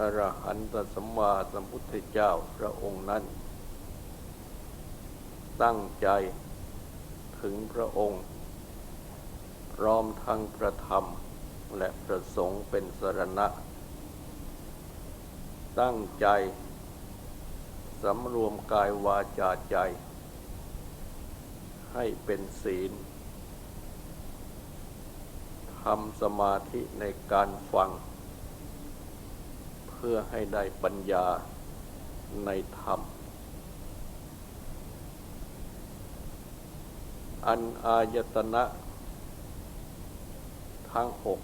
อรหันตสัมมาสัมพุทธเจ้าพระองค์นั้น ตั้งใจถึงพระองค์ พร้อมทั้งประธรรมและประสงค์เป็นสรณะ ตั้งใจสำรวมกายวาจาใจ ให้เป็นศีลทำสมาธิในการฟัง พื่อให้ได้ปัญญาในธรรม อันอายตนะ ทั้งหก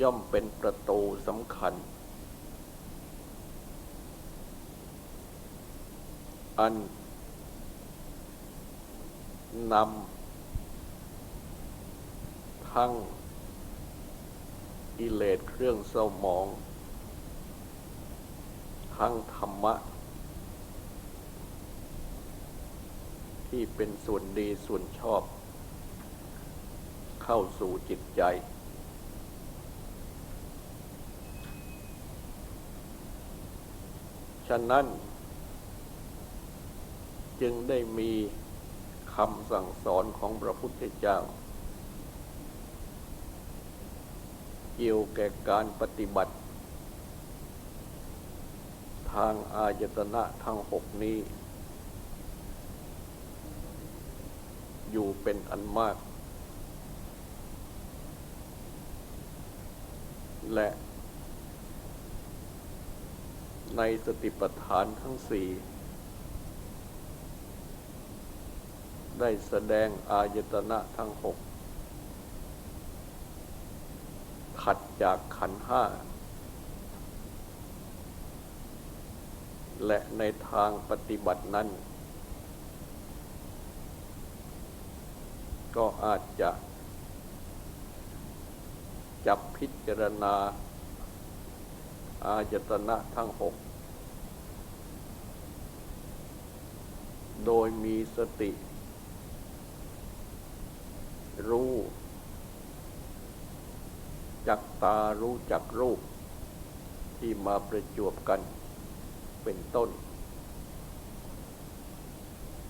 ย่อมเป็นประตูสำคัญ อันนำทั้ง กิเลสเครื่องเศร้าหมอง ทั้งธรรมะ ที่เป็นส่วนดีส่วนชอบ เข้าสู่จิตใจ ฉะนั้น จึงได้มีคำสั่งสอนของพระพุทธเจ้า เกี่ยวแก่การปฏิบัติ ทางอายตนะทั้งหกนี้ อยู่เป็นอันมาก และในสติปัฏฐานทั้งสี่ได้แสดงอายตนะทั้งหก ขัดจากขันห้า และในทางปฏิบัตินั้น ก็อาจจะจับพิจารณา อายตนะทั้งหก โดยมีสติ รู้ จักตารู้จักรูป ที่มาประจวบกันเป็นต้น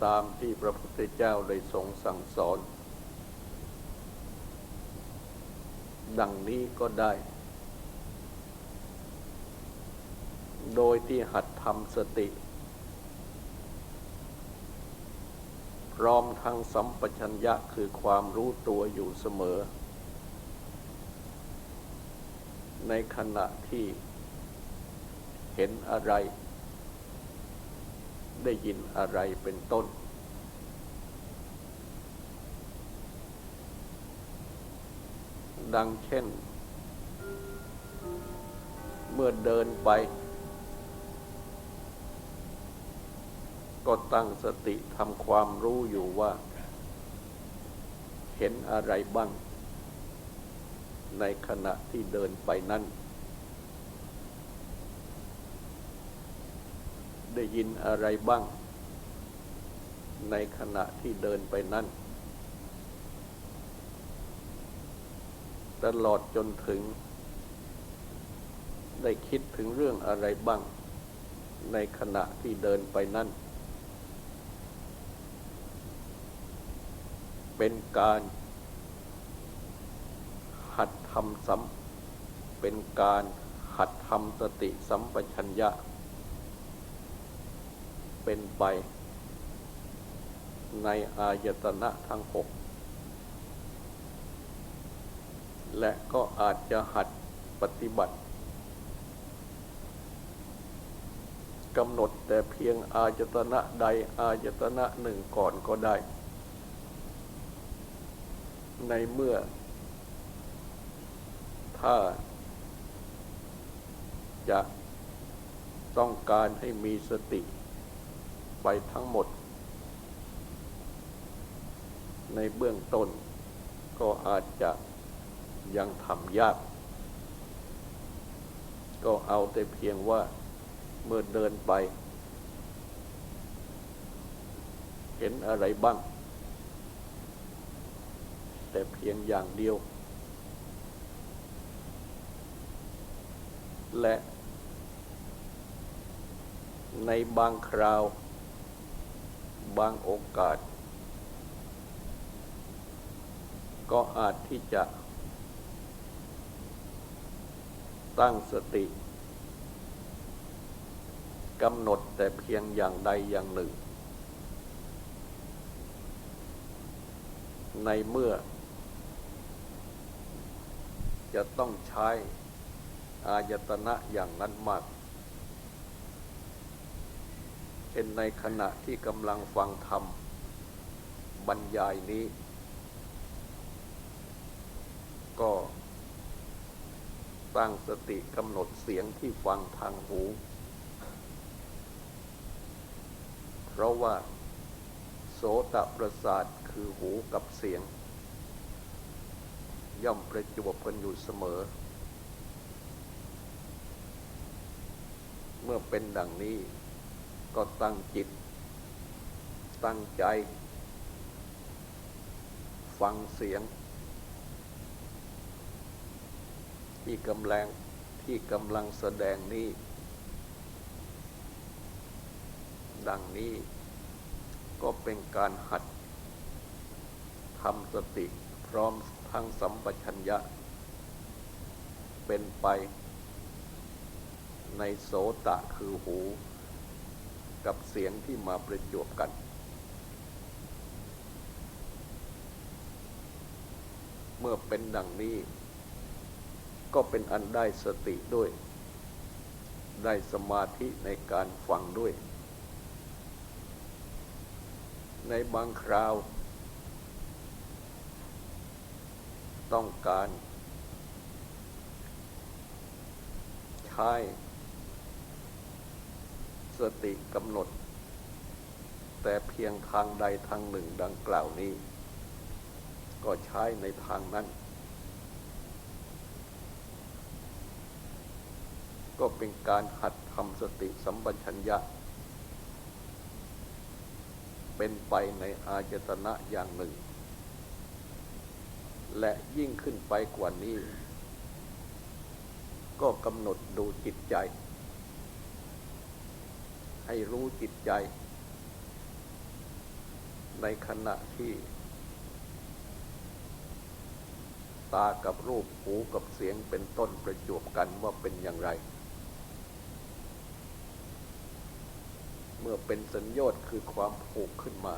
ตามที่พระพุทธเจ้าได้ทรงสั่งสอน ดังนี้ก็ได้ โดยที่หัดทำสติ พร้อมทั้งสัมปชัญญะคือความรู้ตัวอยู่เสมอ ในขณะที่เห็นอะไร ได้ยินอะไรเป็นต้น ดังเช่น เมื่อเดินไป ก็ตั้งสติทำความรู้อยู่ว่า เห็นอะไรบ้าง ในขณะที่เดินไปนั้น ได้ยินอะไรบ้าง ในขณะที่เดินไปนั้น ตลอดจนถึง ได้คิดถึงเรื่องอะไรบ้าง ในขณะที่เดินไปนั้นเป็นการ ทำสัมเป็นการหัดทำสติสัมปชัญญะ เป็นไป ในอายตนะทั้งหกและก็อาจจะหัดปฏิบัติกำหนดแต่เพียงอายตนะใดอายตนะหนึ่งก่อนก็ได้ ในเมื่อ ถ้า จะต้องการให้มีสติไปทั้งหมด ในเบื้องต้นก็อาจจะยังทำยาก ก็เอาแต่เพียงว่าเมื่อเดินไป เห็นอะไรบ้าง แต่เพียงอย่างเดียว และในบางคราว บางโอกาส ก็อาจที่จะ ตั้งสติกำหนดแต่เพียงอย่างใดอย่างหนึ่ง ในเมื่อ จะต้องใช้ อายตนะอย่างนั้นมากเช่นในขณะที่กำลังฟังธรรม บรรยายนี้ ก็ตั้งสติกำหนดเสียงที่ฟังทางหู เพราะว่า โสตประสาทคือหูกับเสียง ย่อมประจวบกันอยู่เสมอ เมื่อเป็นดังนี้ ก็ตั้งจิต ตั้งใจ ฟังเสียง ที่กำลังที่กำลังแสดงนี้ ดังนี้ก็เป็นการหัดทำสติพร้อมทั้งสัมปชัญญะ เป็นไป ในโสตะคือหู กับเสียงที่มาประจวบกัน เมื่อเป็นดังนี้ ก็เป็นอันได้สติด้วย ได้สมาธิในการฟังด้วย ในบางคราว ต้องการใช้ สติกำหนด แต่เพียงทางใดทางหนึ่งดังกล่าวนี้ ก็ใช้ในทางนั้น ก็เป็นการหัดทำสติสัมปชัญญะ เป็นไปในอายตนะอย่างหนึ่ง และยิ่งขึ้นไปกว่านี้ ก็กำหนดดูจิตใจ ให้รู้จิตใจ ในขณะที่ ตากับรูปหูกับเสียงเป็นต้นประจวบกันว่าเป็นอย่างไร เมื่อเป็นสัญญาณคือความผูกขึ้นมา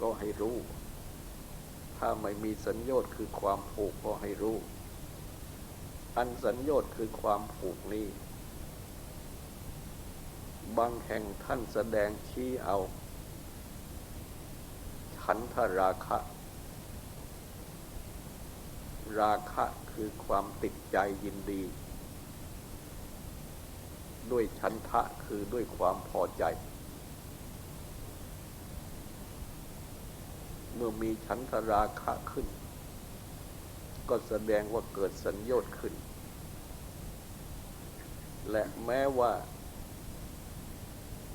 ก็ให้รู้ ถ้าไม่มีสัญญาณคือความผูกก็ให้รู้ อันสัญญาณคือความผูกนี้ บางแห่งท่านแสดงชี้เอา ฉันทราคะ ราคะคือความติดใจยินดี ด้วยฉันทะคือด้วยความพอใจ เมื่อมีฉันทราคะขึ้น ก็แสดงว่าเกิดสัญญาณขึ้น และแม้ว่า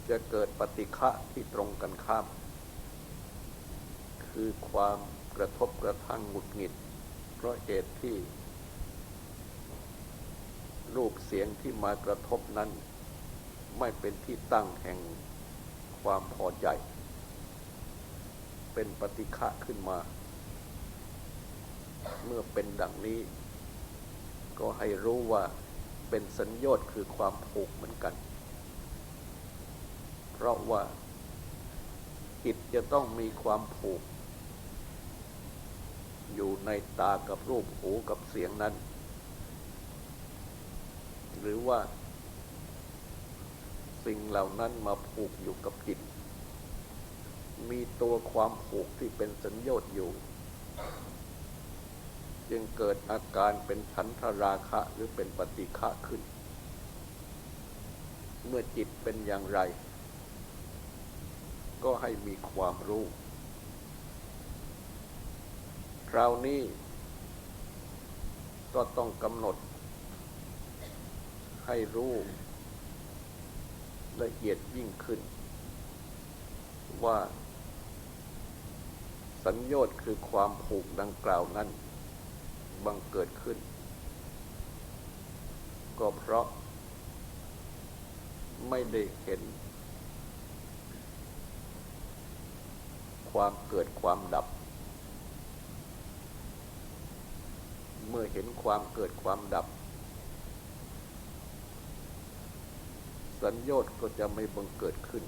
จะเกิดปฏิฆะที่ตรงกันข้าม คือความกระทบกระทั่งหงุดหงิด เพราะเหตุที่ รูปเสียงที่มากระทบนั้น ไม่เป็นที่ตั้งแห่งความพอใจ เป็นปฏิฆะขึ้นมา เมื่อเป็นดังนี้ ก็ให้รู้ว่าเป็นสัญญาณคือความผูกเหมือนกัน เพราะว่าจิตจะต้องมีความผูก อยู่ในตากับรูปหูกับเสียงนั้น หรือว่า สิ่งเหล่านั้นมาผูกอยู่กับจิต มีตัวความผูกที่เป็นสัญญาณอยู่ จึงเกิดอาการเป็นฉันทราคะหรือเป็นปฏิฆะขึ้น เมื่อจิตเป็นอย่างไร ก็ให้มีความรู้ คราวนี้ ก็ต้องกำหนด ให้รู้ ละเอียดยิ่งขึ้น ว่าสัญญอดคือความผูกดังกล่าวนั้น บังเกิดขึ้น ก็เพราะไม่ได้เห็น ความเกิดความดับ เมื่อเห็นความเกิดความดับ สัญญอดก็จะไม่บังเกิดขึ้น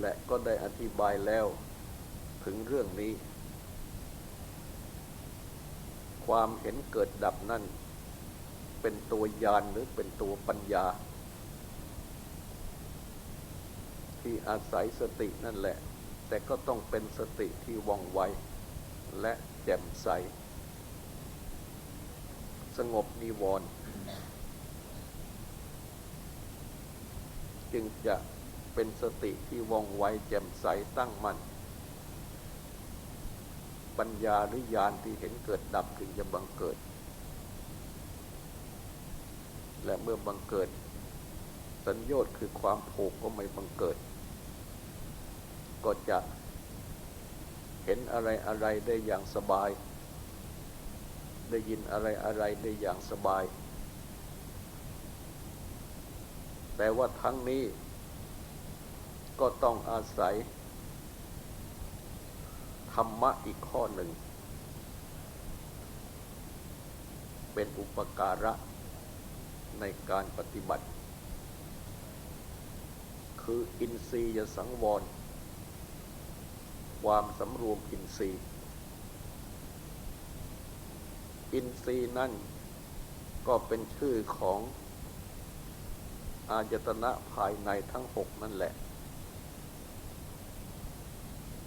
และก็ได้อธิบายแล้วถึงเรื่องนี้ ความเห็นเกิดดับนั่นเป็นตัวยานหรือเป็นตัวปัญญา ที่อาศัยสตินั่นแหละ แต่ก็ต้องเป็นสติที่ว่องไว และแจ่มใส สงบนิวรณ์จึงจะเป็นสติที่ว่องไวแจ่มใสตั้งมัน่นปัญญาหรือญาณที่เห็นเกิดดับถึงจะบังเกิด และเมื่อบังเกิด สัญญาณคือความผูกก็ไม่บังเกิด ก็จะเห็นอะไรอะไรได้อย่างสบาย ได้ยินอะไรอะไรได้อย่างสบาย แต่ว่าทั้งนี้ก็ต้องอาศัย ธรรมะอีกข้อหนึ่ง เป็นอุปการะในการปฏิบัติ คืออินทรียสังวร ความสำรวมอินทรีย์ อินทรีย์นั่นก็เป็นชื่อของอายตนะภายในทั้งหกนั่นแหละ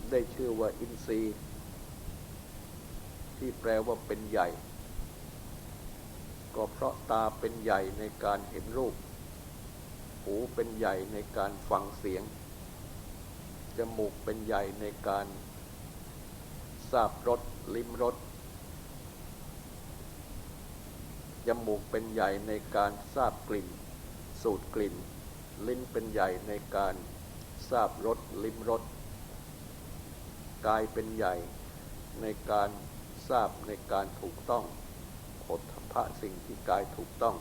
ได้ชื่อว่าอินทรีย์ ที่แปลว่าเป็นใหญ่ ก็เพราะตาเป็นใหญ่ในการเห็นรูป หูเป็นใหญ่ในการฟังเสียง จมูกเป็นใหญ่ในการทราบรสลิ้มรสจมูกเป็นใหญ่ในการทราบกลิ่น สูดกลิ่น ลิ้นเป็นใหญ่ในการทราบรสลิ้มรสกายเป็นใหญ่ในการทราบในการถูกต้องผลพระสิ่งที่กายถูกต้อง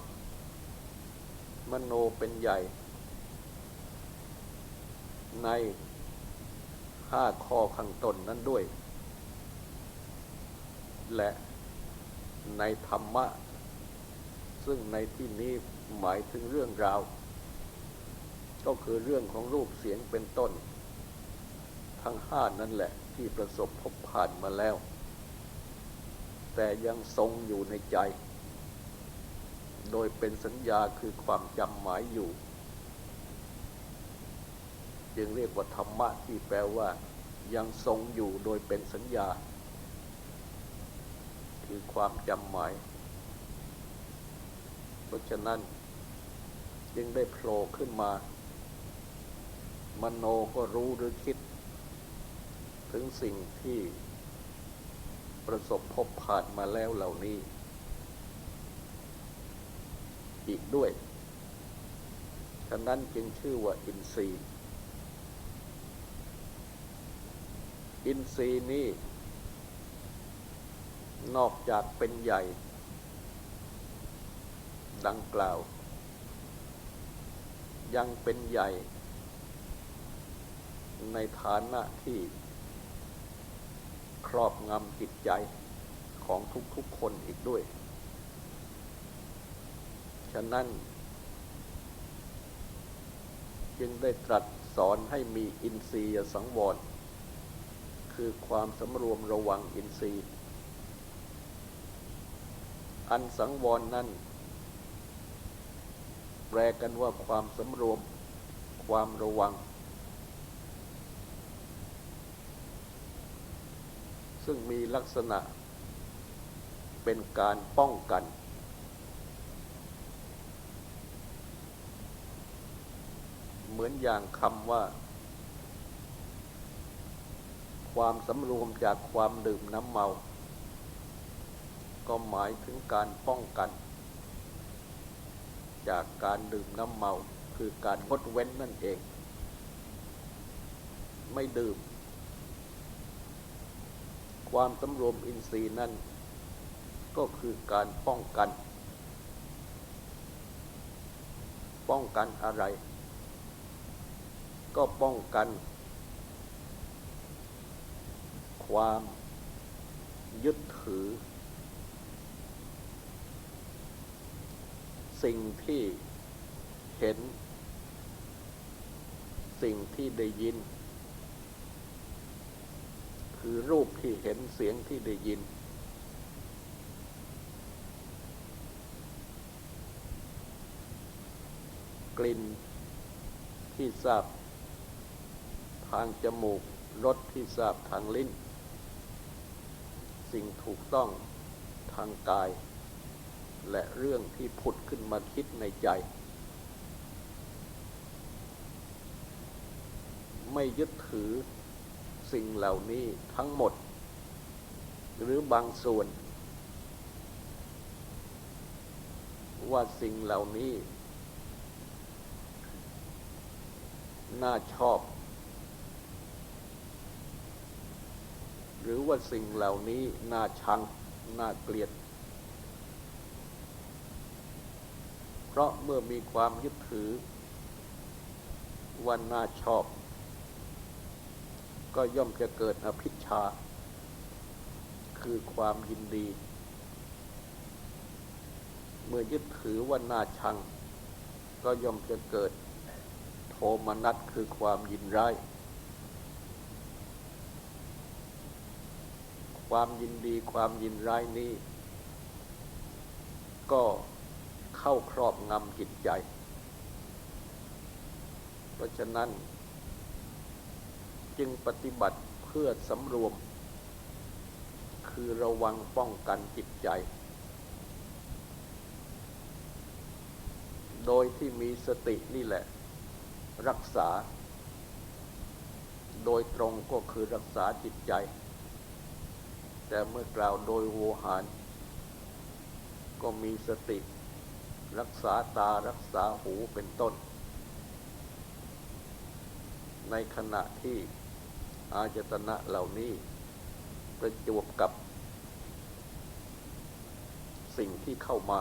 มโนเป็นใหญ่ ใน ห้าข้อข้างต้นนั้นด้วย และในธรรมะ ซึ่งในที่นี้หมายถึงเรื่องราว ก็คือเรื่องของรูปเสียงเป็นต้น ทั้งห้านั่นแหละที่ประสบพบผ่านมาแล้ว แต่ยังทรงอยู่ในใจ โดยเป็นสัญญาคือความจำหมายอยู่ จึงเรียกว่าธรรมะที่แปลว่ายังทรงอยู่โดยเป็นสัญญา คือความจำหมาย เพราะฉะนั้นจึงได้โผล่ขึ้นมา มโนก็รู้หรือคิด ถึงสิ่งที่ประสบพบผ่านมาแล้วเหล่านี้ อีกด้วย ฉะนั้นจึงชื่อว่าอินทรีย์ อินทรีย์นี้ นอกจากเป็นใหญ่ ดังกล่าว ยังเป็นใหญ่ ในฐานะที่ครอบงำจิตใจของทุกๆคนอีกด้วย ฉะนั้น จึงได้ตรัสสอนให้มีอินทรียสังวร คือความสำรวมระวังอินทรีย์ อันสังวรนั้น แปลกันว่าความสำรวม ความระวังซซึ่งมีลักษณะ เป็นการป้องกันเหมือนอย่างคำว่า ความสำรวมจากความดื่มน้ำเมา ก็หมายถึงการป้องกัน จากการดื่มน้ำเมา คือการงดเว้นนั่นเอง ไม่ดื่ม ความสำรวมอินทรีย์นั่น ก็คือการป้องกัน ป้องกันอะไร ก็ป้องกัน ความ ยึดถือ สิ่งที่เห็น สิ่งที่ได้ยิน คือรูปที่เห็นเสียงที่ได้ยิน กลิ่นที่ทราบทางจมูกรสที่ทราบทางลิ้น สิ่งถูกต้องทางกาย และเรื่องที่ผุดขึ้นมาคิดในใจ ไม่ยึดถือสิ่งเหล่านี้ทั้งหมด หรือบางส่วน ว่าสิ่งเหล่านี้ น่าชอบ หรือว่าสิ่งเหล่านี้น่าชัง น่าเกลียด เพราะเมื่อมีความยึดถือว่าน่าชอบ ก็ย่อมจะเกิดอภิชา คือความยินดี เมื่อยึดถือว่าน่าชัง ก็ย่อมจะเกิดโทมนัสคือความยินร้าย ความยินดีความยินร้ายนี้ ก็เข้าครอบงำจิตใจ เพราะฉะนั้น จึงปฏิบัติเพื่อสำรวม คือระวังป้องกันจิตใจ โดยที่มีสตินี่แหละ รักษา โดยตรงก็คือรักษาจิตใจ แต่เมื่อกล่าวโดยโวหาร ก็มีสติ รักษาตารักษาหูเป็นต้น ในขณะที่อาจตนะเหล่านี้ประจวบกับ สิ่งที่เข้ามา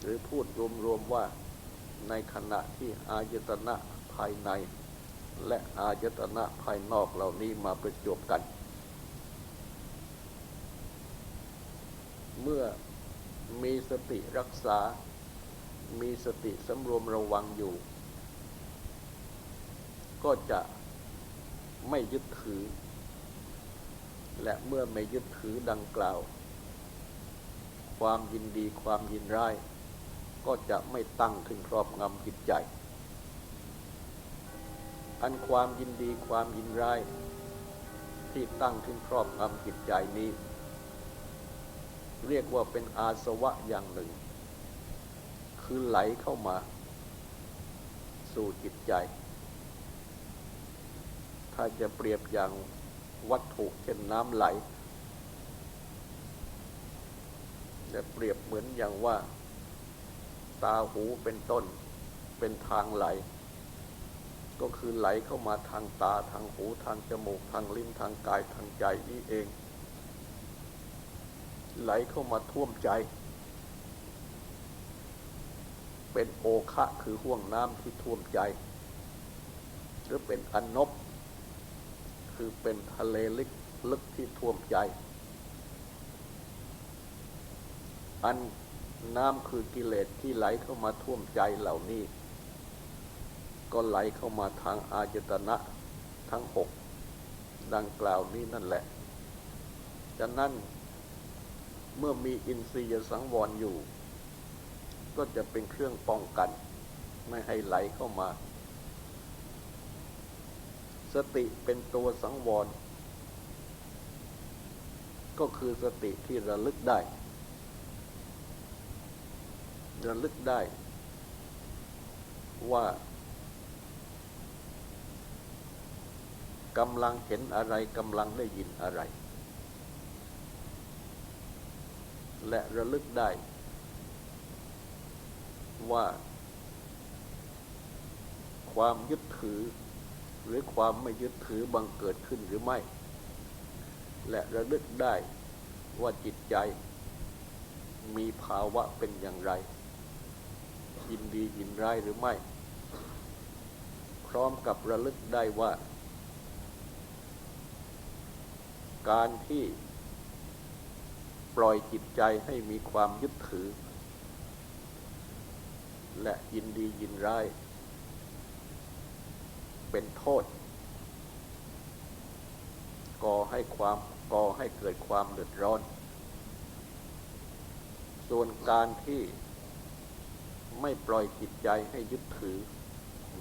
หรือพูดรวมๆว่าในขณะที่อายตนะภายใน และอายตนะภายนอกเหล่านี้มาประจวบกัน เมื่อมีสติรักษา มีสติสำรวมระวังอยู่ ก็จะไม่ยึดถือ และเมื่อไม่ยึดถือดังกล่าว ความยินดีความยินร้าย ก็จะไม่ตั้งขึ้นครอบงำจิตใจ อันความยินดีความยินร้าย ที่ตั้งขึ้นครอบงำจิตใจนี้ เรียกว่าเป็นอาสวะอย่างหนึ่ง คือไหลเข้ามา สู่จิตใจ ถ้าจะเปรียบอย่างวัตถุเช่นน้ำไหลจะเปรียบเหมือนอย่างว่า ตาหูเป็นต้น เป็นทางไหล ก็คือไหลเข้ามาทางตาทางหูทางจมูกทางลิ้นทางกายทางใจนี่เอง ไหลเข้ามาท่วมใจ เป็นโอคะคือห่วงน้ำที่ท่วมใจ หรือเป็นอนนบ คือเป็นทะเลลึกลึกที่ท่วมใจ อันน้ำคือกิเลสที่ไหลเข้ามาท่วมใจเหล่านี้ ก็ไหลเข้ามาทางอาจตนะทั้งหกดังกล่าวนี้นั่นแหละ ฉะนั้น เมื่อมีอินทรียสังวรอยู่ ก็จะเป็นเครื่องป้องกัน ไม่ให้ไหลเข้ามา สติเป็นตัวสังวร ก็คือสติที่ระลึกได้ ระลึกได้ ว่ากำลังเห็นอะไรกำลังได้ยินอะไร และระลึกได้ ว่า ความยึดถือ หรือความไม่ยึดถือบังเกิดขึ้นหรือไม่ และระลึกได้ว่าจิตใจ มีภาวะเป็นอย่างไร ยินดียินร้ายหรือไม่ พร้อมกับระลึกได้ว่า การที่ ปล่อยจิตใจให้มีความยึดถือ และยินดียินร้าย เป็นโทษ ก่อให้ความก่อให้เกิดความเดือดร้อน ส่วนการที่ไม่ปล่อยจิตใจให้ยึดถือ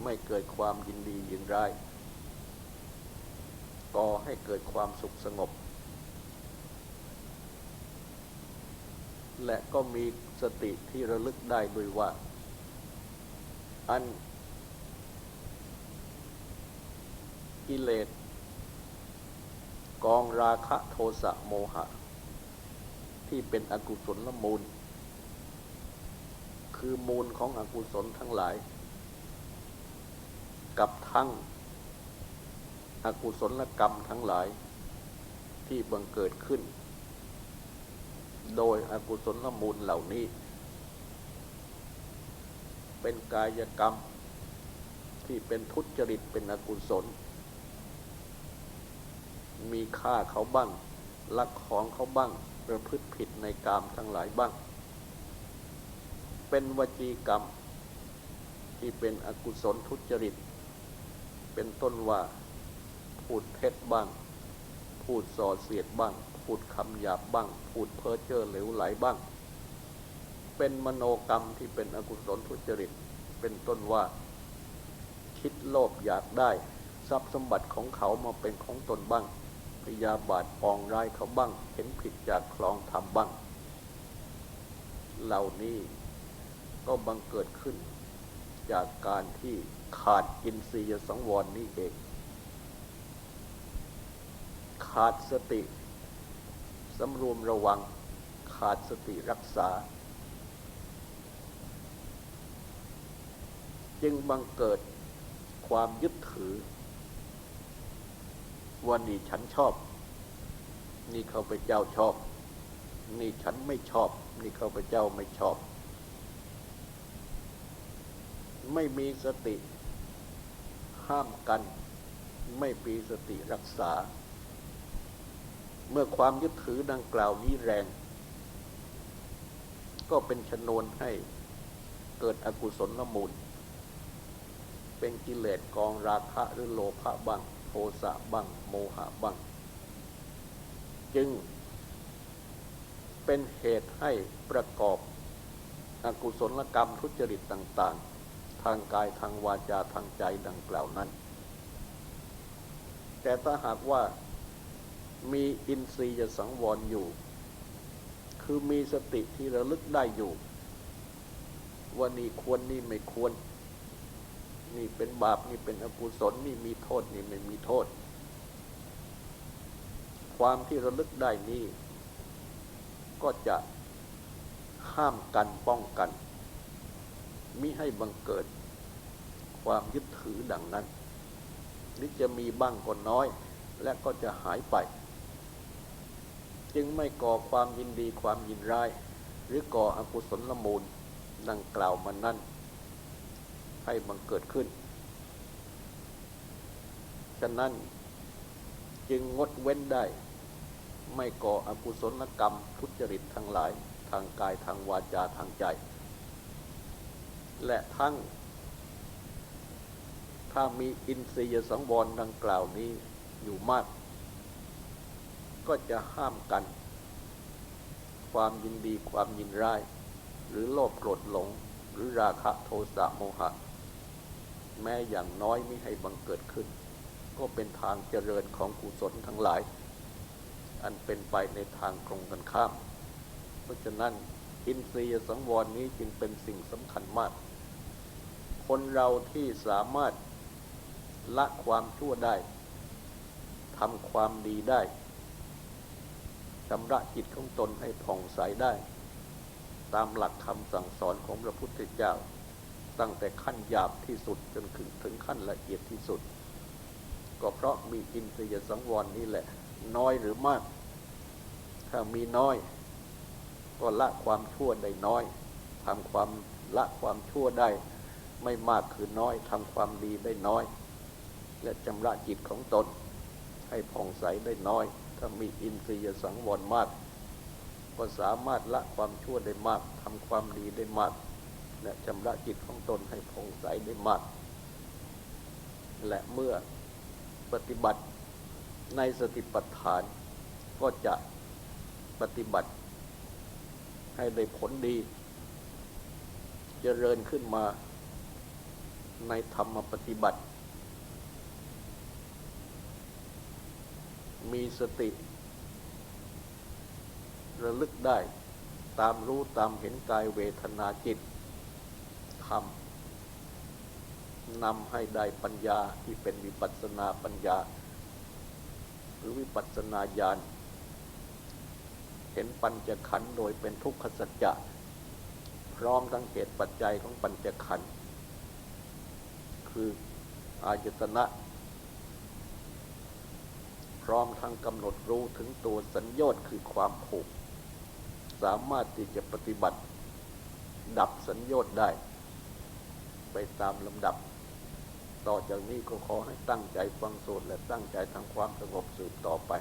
ไม่เกิดความยินดียินร้ายก่อให้เกิดความสุขสงบ และก็มีสติที่ระลึกได้ด้วยว่า อันกิเลสกองราคะโทสะโมหะ ที่เป็นอกุศลละมูล คือมูลของอกุศลทั้งหลาย กับทั้งอกุศลกรรมทั้งหลายที่บังเกิดขึ้น โดยอกุศลละมูลเหล่านี้ เป็นกายกรรมที่เป็นทุจริตเป็นอกุศล มีฆ่าเขาบ้างลักของเขาบ้างประพฤติผิดในกามทั้งหลายบ้าง เป็นวจีกรรม ที่เป็นอกุศลทุจริต เป็นต้นว่า พูดเท็จบ้าง พูดส่อเสียดบ้าง พูดคำหยาบบ้าง พูดเพ้อเจ้อเหลวไหลบ้าง เป็นมโนกรรมที่เป็นอกุศลทุจริต เป็นต้นว่า คิดโลภอยากได้ ทรัพย์สมบัติของเขามาเป็นของตนบ้างพยาบาทปองร้ายเขาบ้าง เห็นผิดจากคลองธรรมบ้าง เหล่านี้ก็บังเกิดขึ้น จากการที่ขาดอินทรียสังวรนี้เอง ขาดสติ สำรวมระวังขาดสติรักษา จึงบังเกิดความยึดถือว่านี่ฉันชอบ นี่เขาไปเจ้าชอบ นี่ฉันไม่ชอบ นี่เขาไปเจ้าไม่ชอบ ไม่มีสติ ห้ามกัน ไม่มีสติรักษา เมื่อความยึดถือดังกล่าวนี้แรง ก็เป็นชนวนให้เกิดอกุศลละมูล เป็นกิเลสกองราคะหรือโลภะบ้างโทสะบ้างโมหะบ้างจึงเป็นเหตุให้ประกอบอกุศลกรรมทุจริตต่าง ๆ ทางกายทางวาจาทางใจดังกล่าวนั้น แต่ถ้าหากว่า มีอินทรียสังวรอยู่ คือมีสติที่ระลึกได้อยู่ ว่านี่ควรนี่ไม่ควร นี่เป็นบาปนี่เป็นอกุศลนี่มีโทษนี่ไม่มีโทษ ความที่ระลึกได้นี้ก็จะห้ามกันป้องกันมิให้บังเกิด ความยึดถือดังนั้นนี่จะมีบ้างก็น้อย และก็จะหายไป จึงไม่ก่อความยินดีความยินร้าย หรือก่ออกุศลละมูลดังกล่าวมานั้นให้บังเกิดขึ้น ฉะนั้นจึงงดเว้นได้ ไม่ก่ออกุศลกรรมทุจริตทั้งหลายทางกายทางวาจาทางใจ และทั้ง ถ้ามีอินทรียสังวรดังกล่าวนี้อยู่มาก ก็จะห้ามกัน ความยินดีความยินร้าย หรือโลภโกรธหลง หรือราคะโทสะโมหะ แม้อย่างน้อยไม่ให้บังเกิดขึ้น ก็เป็นทางเจริญของกุศลทั้งหลาย อันเป็นไปในทางตรงกันข้าม เพราะฉะนั้นอินทรียสังวรนี้จึงเป็นสิ่งสำคัญมาก คนเราที่สามารถละความชั่วได้ทำความดีได้ ชำระจิตของตนให้ผ่องใสได้ ตามหลักคำสั่งสอนของพระพุทธเจ้า ตั้งแต่ขั้นหยาบที่สุดจนถึงถึงขั้นละเอียดที่สุด ก็เพราะมีอินทรียสังวรนี่แหละ น้อยหรือมาก ถ้ามีน้อย ก็ละความชั่วได้น้อยทำความละความชั่วได้ ไม่มากคือน้อยทำความดีได้น้อย และชำระจิตของตนให้ผ่องใสได้น้อย ถ้ามีอินทรียสังวรมาก ก็สามารถละความชั่วได้มากทำความดีได้มาก และชำระจิตของตนให้ผ่องใสได้มาก และเมื่อปฏิบัติในสติปัฏฐานก็จะปฏิบัติให้ได้ผลดีจเจริญขึ้นมาในธรรมปฏิบัติ มีสติ ระลึกได้ ตามรู้ตามเห็นกายเวทนาจิตทำนำให้ได้ปัญญาที่เป็นวิปัสนาปัญญา หรือวิปัสนาญาณเห็นปัญจขันธ์โดยเป็นทุกขสัจจะพร้อมทั้งเหตุปัจจัยของปัญจขันธ์คืออายตนะ ร้อมทั้งกำหนดรู้ถึงตัวสัญญาณคือความผูก สามารถที่จะปฏิบัติ ดับสัญญาณได้ ไปตามลำดับ ต่อจากนี้ก็ขอให้ตั้งใจฟังสวดและตั้งใจทำความสงบสืบต่อไป